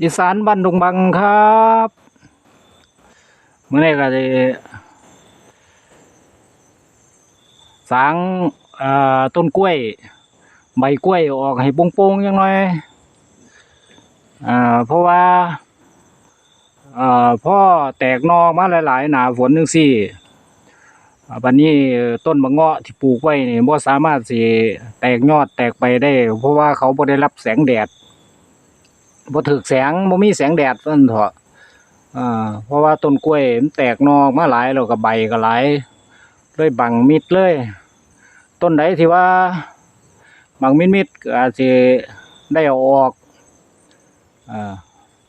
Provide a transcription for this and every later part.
อีสานบ้านดงบังครับเมื่อนี้ก็ได้สางต้นกล้วย ใบกล้วยออกให้โป่งๆยังหน่อยอเพราะว่าพ่อแตกนอมาหลาย ๆ หนาฝนจังซี่อ่าบัดนี้ต้นมะเงาะที่ปลูกไว้นี่บ่สามารถสิแตกยอดแตกไปได้ เพราะว่าเขาบ่ได้รับแสงแดด บ่ถึกแสงบ่มีแสงแดดเพิ่นเถาะอ่าเพราะว่าต้นกล้วยมันแตกนอกมาหลายแล้วก็ใบก็หลายเลยบังมิดเลย ต้นใดที่ว่าบังมิดมิดก็อาจสิได้เอาออกอ่า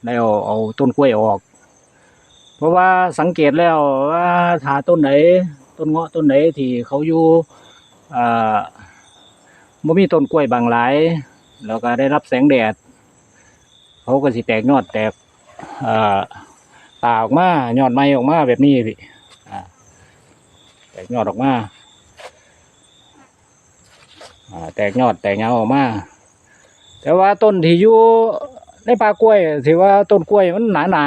ได้เอาเอาต้นกล้วยออก เพราะว่าสังเกตแล้วว่าถ้าต้นไหนต้นเงาะต้นไหนที่เขาอยู่อ่าบ่มีต้นกล้วยบางหลายแล้วก็ได้รับแสงแดด เขาก็สิแตกยอดแตกอ่าตาออกมายอดไม้ออกมาแบบนี้พี่แตกยอดออกมาแตกยอดแตกเงาออกมา แต่ว่าต้นที่อยู่ในป่ากล้วยถือว่าต้นกล้วยมันหนาหนา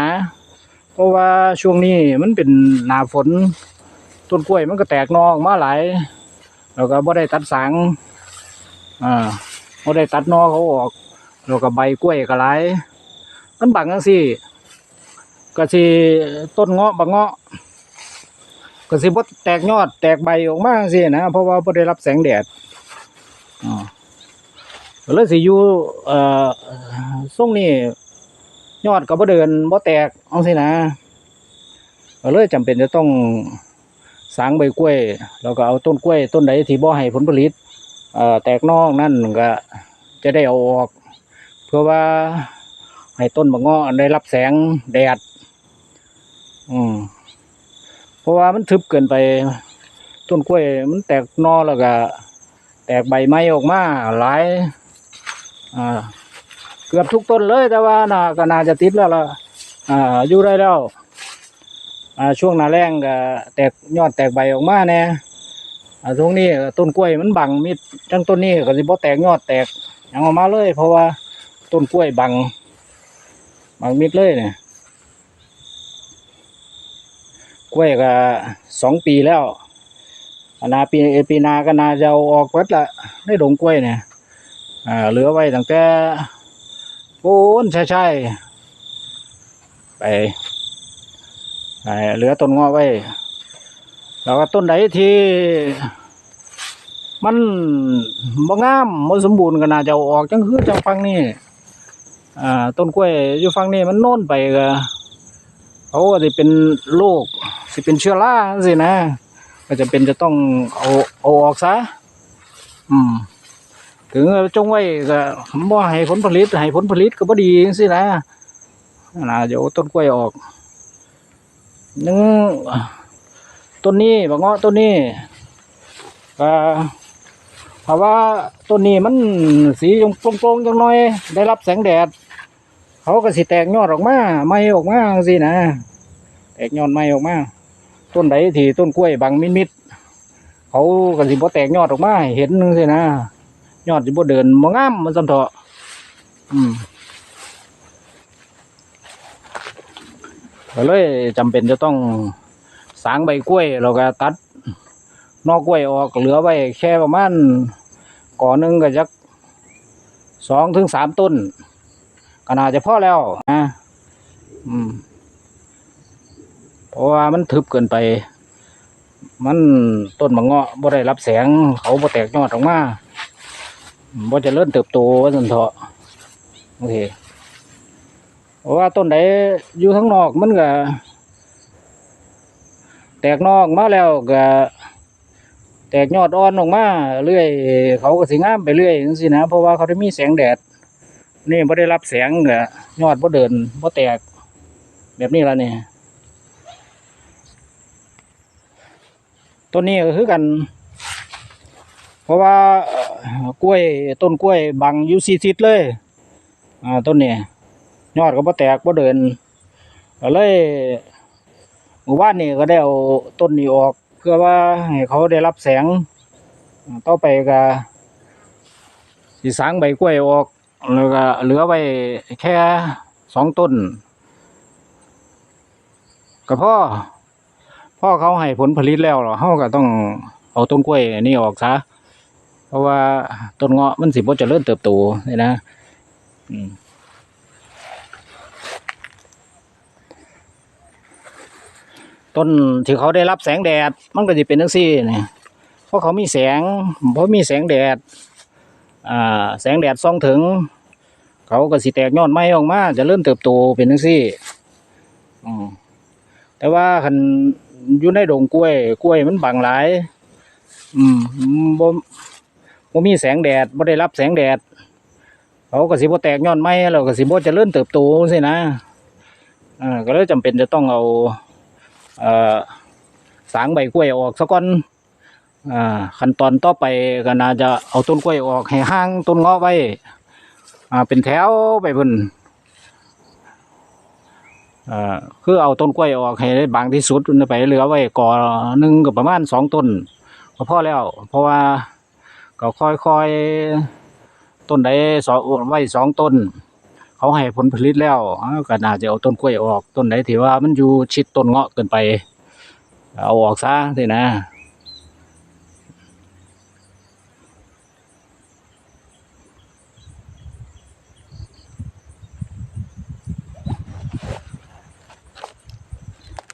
ๆเพราะว่าช่วงนี้มันเป็นหนาฝน ต้นกล้วยมันก็แตกนอออกมาหลายแล้วก็บ่ได้ตัดสังอ่าบ่ได้ตัดนอเขาออก แล้วก็ใบกล้วยก็หลายมันบังจังซี่ก็สิต้นเงาะบางเงาะก็สิบ่แตกยอด แตกใบออกมาจังซี่นะเพราะว่าบ่ได้รับแสงแดดอ๋อก็เลยสิอยู่เอ่อทรงนี้ยอดก็บ่เดินบ่แตกจังซี่นะก็เลยจำเป็นจะต้องสางใบกล้วยแล้วก็เอาต้นกล้วย ต้นใดที่บ่ให้ผลผลิตเอ่อแตกนอกนั่นก็จะได้เอาออก เพื่อว่า ให้ต้นมะงาะได้รับแสงแดด อืมเพราะว่ามันทึบเกินไป ต้นกล้วย มันแตกนอแล้วก็แตกใบไม้ออกมาหลาย อ่า เกือบทุกต้นเลยแต่ว่าน่าก็น่าจะติดแล้วล่ะ อ่า อยู่ได้แล้ว อ่า ช่วงหน้าแรงก็แตกยอดแตกใบออกมาแน่อ่าตรงนี้ต้นกล้วยมันบังมิดจังต้นนี้ก็สิบ่แตกยอดแตกหยังออกมาเลย เพราะว่า ต้นกล้วยบัง บังมิดเลยเนี่ย กล้วยก็สองปีแล้วอนาปีปีนาก็นาจะอาออกเปิดละได้ดงกล้วยเนี่ยอ่าเหลือไว้ตั้งแต่โอ้นใช่ใช่ไปไปเหลือต้นงอไว้ แล้วก็ต้นไหนที่ มันบ่งามบ่สมบูรณ์ก็น่าจะาออกจังคือจังฟังนี่ อ่า ต้นกล้วยอยู่ฟังนี่มันโน่นไปก็เขาก็สิเป็นโรคสิเป็นเชื้อราจังซี่นะ ก็จะเป็นจะต้องเอาเอาออกซะ อืม ถึงจงไว้ก็บ่ให้ผลผลิตให้ผลผลิตก็บ่ดีจังซี่นะน่าจะเอาต้นกล้วยออกหนึงต้นนี้บักเงาะต้นนี้ก็เพราะว่าต้นนี้มันสีโปร่งๆจังน่อย ได้รับแสงแดด เขาก็สิแตกยอดออกมาไม่ออกมาสินะแตกยอดไม่ออกมา ต้นใดที่ต้นกล้วยบางมิดๆเขาก็สิบ่แตกยอดออกมาเห็นนึงสินะยอดสิบ่เดินบ่งามมันสำเถาะอืมก็เลยจำเป็นจะต้องสางใบกล้วยแล้วก็ตัดนอกกล้วยออกเหลือไว้แค่ประมาณก่อหนึ่งก็จะสองถึงสามต้น ก็น่าจะพอแล้วนะอืมเพราะว่ามันทึบเกินไป มันต้นมะเงาะบ่ได้รับแสง เขาบ่แตกยอดออกมาบ่จะเริ่มเติบโตว่าสันเถาะโอเคเพราะว่าต้นใดอยู่ข้งนอกมันก็แตกนอกมาแล้วก็แตกยอดอ่อนออกมาเรื่อย เขาก็สิงามไปเรื่อยจังซี่นะเพราะว่าเขาได้มีแสงแดด นี่บ่ได้รับแสงก็ยอดบ่เดินบ่แตก แบบนี้ละนี่ต้นนี้ก็คือกัน เพราะว่ากล้วยต้นกล้วยบังอยู่สี่ทิศเลย อ่าต้นนี้ยอดก็บ่แตกบ่เดินก็เลยหมู่บ้านนี่ก็ได้เอาต้นนี้ออก เพื่อว่าให้เขาได้รับแสง ต่อไปก็สิสางใบกล้วยออก แล้วก็เหลือไว้แค่สองต้นก็พ่อพ่อเขาให้ผลผลิตแล้วเหรอเขาก็ต้องเอาต้นกล้วยนนี้ออกซะเพราะว่าต้นเงาะมันสิบ่เจริญเติบโตนี่นะต้นที่เขาได้รับแสงแดด มันก็จะเป็นทั้งซี่นี่เพราะเขามีแสงเพราะมีแสงแดด อ่า แสงแดดส่องถึง เขาก็สิแตกยอดไม้ออกมา จะเริ่มเติบโตเป็นทั้งซี่อืมแต่ว่าคันอยู่ในดงกล้วย กล้วยมันบังหลาย อืมบ่บ่มีแสงแดดบ่ได้รับแสงแดด เขาก็สิบ่แตกยอดไม้แล้วก็สิบ่เริญเติบโตสินะอ่าก็เลยจำเป็นจะต้องเอาเอ่อสางใบกล้วยออกซะก่อนอ่าขั้นตอนต่อไปก็น่าจะเอาต้นกล้วยออกให้ห่างต้นเงาะไว้ อ่าเป็นแถวไปเพิ่นอ่าคือเอาต้นกล้วยออกให้ได้บางที่สุดไปเหลือไว้ก่อหนึ่งก็ประมาณสองต้นก็พอแล้ว เพราะว่าก็ค่อยๆต้นใดสองไว้สองต้น เขาให้ผลผลิตแล้วก็น่าจะเอาต้นกล้วยออกต้นไหนที่ว่ามันอยู่ชิดต้นเงาะเกินไป เอาออกซะสินะ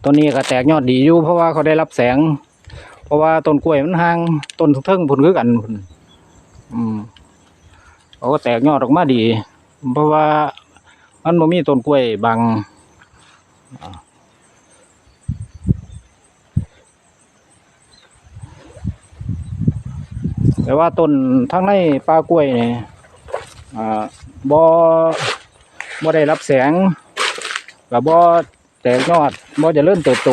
ต้นนี้ก็แตกยอดดีอยู่เพราะว่าเขาได้รับแสง เพราะว่าต้นกล้วยมันห่างต้นเทิงพุ่นคือกันอืมเขาก็แตกยอดออกมาดี เพราะว่ามันบ่มีต้นกล้วยบังแต่ว่าต้นทั้งในป่ากล้วยเนี่ยอ่าบ่บ่ได้รับแสงกับบ่ แตกยอดบ่จะเริ่มเติบโต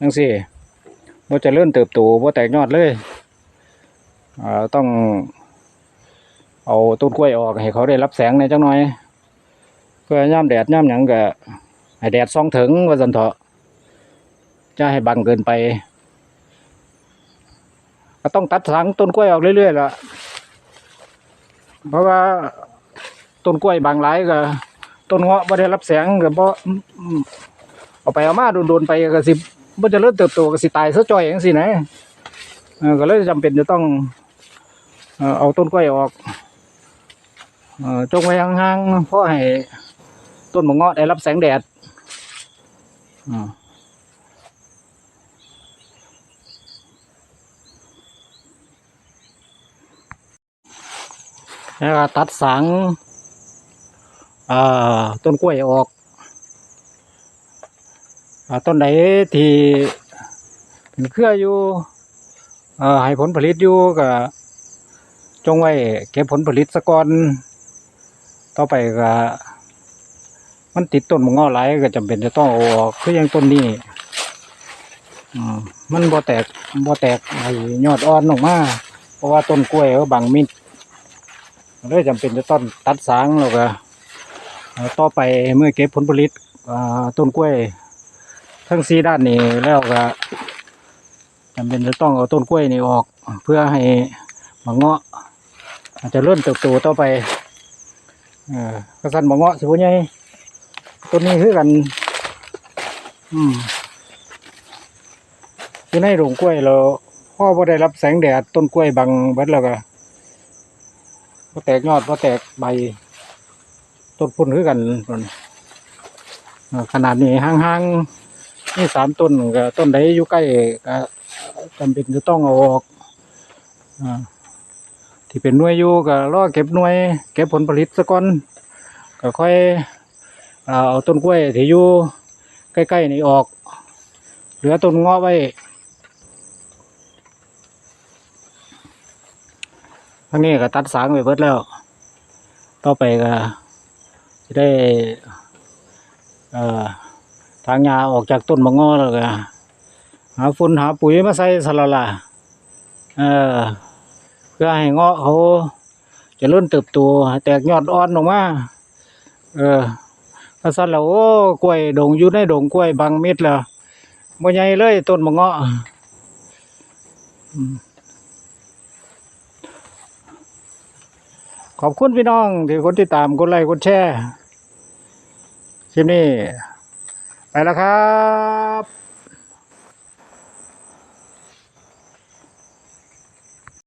จังซี่บ่จะเริ่มเติบโตบ่แตกยอดเลยอ่าต้อง เอาต้นกล้วยออกให้เขาได้รับแสงในจังหน่อยเพื่อย่ามแดดย่ามหยังก็ให้แดดส่องถึงว่าซั่นเถาะจะให้บังเกินไป ก็ต้องตัดสังต้นกล้วยออกเรื่อยๆล่ะเพราะว่า ต้นกล้วยบางหลายก็ต้นเงาะบ่ได้รับแสงก็บ่อืมอืมเอาไปเอามาโดนๆไปก็สิบ่จะเริ่มเติบโตก็สิตายซะจ่อยจังซี่นะก็เลยจำเป็นจะต้องเอาต้นกล้วยออกจงไว้ห่างๆเพราะให้ต้นมะเงาะได้รับแสงแดดแล้วก็ตัดสัง ต้นกล้วยออกอต้นไหนที่เป็นเครืออยู่ให้ผลผลิตอยู่ก็จงไว้เก็บผลผลิตสะก่อนต่อไปก็มันติดต้นมงอหลายก็จำเป็นจะต้องออกคืออย่างต้นนี้มันบ่แตกบ่แตกไอ้ยอดอ่อนออกมาเพราะว่าต้นกล้วยเขาบังมิดเลยจำเป็นจะต้องตัดสางแล้วก็ ต่อไปเมื่อเก็บผลผลิตต้นกล้วยทั้งสีด้านนี้แล้วก็จำเป็นจะต้องเอาต้นกล้วยนี่ออกเพื่อให้มะเงาะอาจจะเริ่มเติบโตต่อไปกระสันมะเงาะสิบุญใหญ่ต้นนี้คือกันอืมอยู่ในโรงกล้วยเราพ่อพอได้รับแสงแดดต้นกล้วยบังเบิดแล้วก็พอแตกยอดพอแตกใบ ต้นพุ่นคือกันพุ่นขนาดนี้ห่างๆนี่สามต้นก็ต้นใดอยู่ใกล้ก็จำเป็นจะต้องเอาออกอที่เป็นหน่วยอยู่ก็รอเก็บหน่วย เก็บผลผลิตซะก่อนก็ค่อยเอาต้นกล้วยที่อยู่ใกล้ๆนี่ออก เหลือต้นงาะไว้ทั้งนี้ก็ตัดสางไปเบิดแล้ว ต่อไปก็ จะได้เอ่อทางยาออกจากต้นมะงอแล้วก็หาฝุ่นหาปุ๋ยมาใส่สละละเออเพื่อให้เงาะเขาจะเริ่มเติบโตแตกยอดอ่อนออกมาเออถ้าสั่นแล้วโอ้กล้วยดงอยู่ในดงกล้วยบางเม็ดแล้วบ่ใหญ่เลยต้นมะเงาะอืม ขอบคุณพี่น้องที่คนที่ตามกดไลค์กดแชร์คลิปนี้ไปแล้วครับ